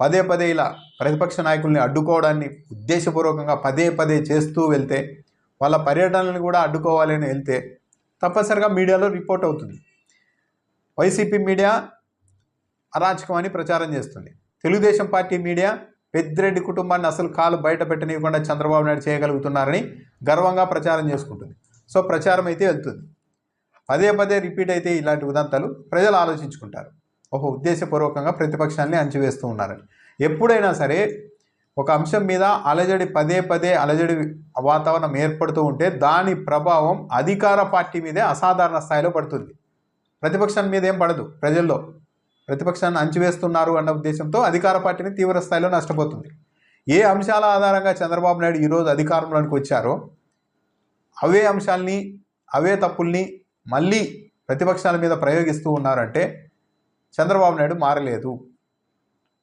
పదే పదే ఇలా ప్రతిపక్ష నాయకుల్ని అడ్డుకోవడాన్ని ఉద్దేశపూర్వకంగా పదే పదే చేస్తూ వెళ్తే వాళ్ళ పర్యటనలను కూడా అడ్డుకోవాలని వెళ్తే తప్పనిసరిగా మీడియాలో రిపోర్ట్ అవుతుంది. వైసీపీ మీడియా అరాచకం అని ప్రచారం చేస్తుంది. తెలుగుదేశం పార్టీ మీడియా పెద్దిరెడ్డి కుటుంబాన్ని అసలు కాలు బయట పెట్టనివ్వకుండా చంద్రబాబు నాయుడు చేయగలుగుతున్నారని గర్వంగా ప్రచారం చేసుకుంటుంది. సో ప్రచారం అయితే వెళ్తుంది. పదే పదే రిపీట్ అయితే ఇలాంటి ఉదంతాలు ప్రజలు ఆలోచించుకుంటారు. ఓహో ఉద్దేశపూర్వకంగా ప్రతిపక్షాన్ని అంచివేస్తూ ఉన్నారని ఎప్పుడైనా సరే ఒక అంశం మీద అలజడి పదే పదే అలజడి వాతావరణం ఏర్పడుతూ ఉంటే దాని ప్రభావం అధికార పార్టీ మీదే అసాధారణ స్థాయిలో పడుతుంది. ప్రతిపక్షం మీద ఏం పడదు ప్రజల్లో. ప్రతిపక్షాన్ని అంచివేస్తున్నారు అన్న ఉద్దేశంతో అధికార పార్టీని తీవ్ర స్థాయిలో నష్టపోతుంది. ఏ అంశాల ఆధారంగా చంద్రబాబు నాయుడు ఈరోజు అధికారంలోకి వచ్చారో అవే అంశాల్ని అవే తప్పుల్ని మళ్ళీ ప్రతిపక్షాల మీద ప్రయోగిస్తూ ఉన్నారంటే చంద్రబాబు నాయుడు మారలేదు.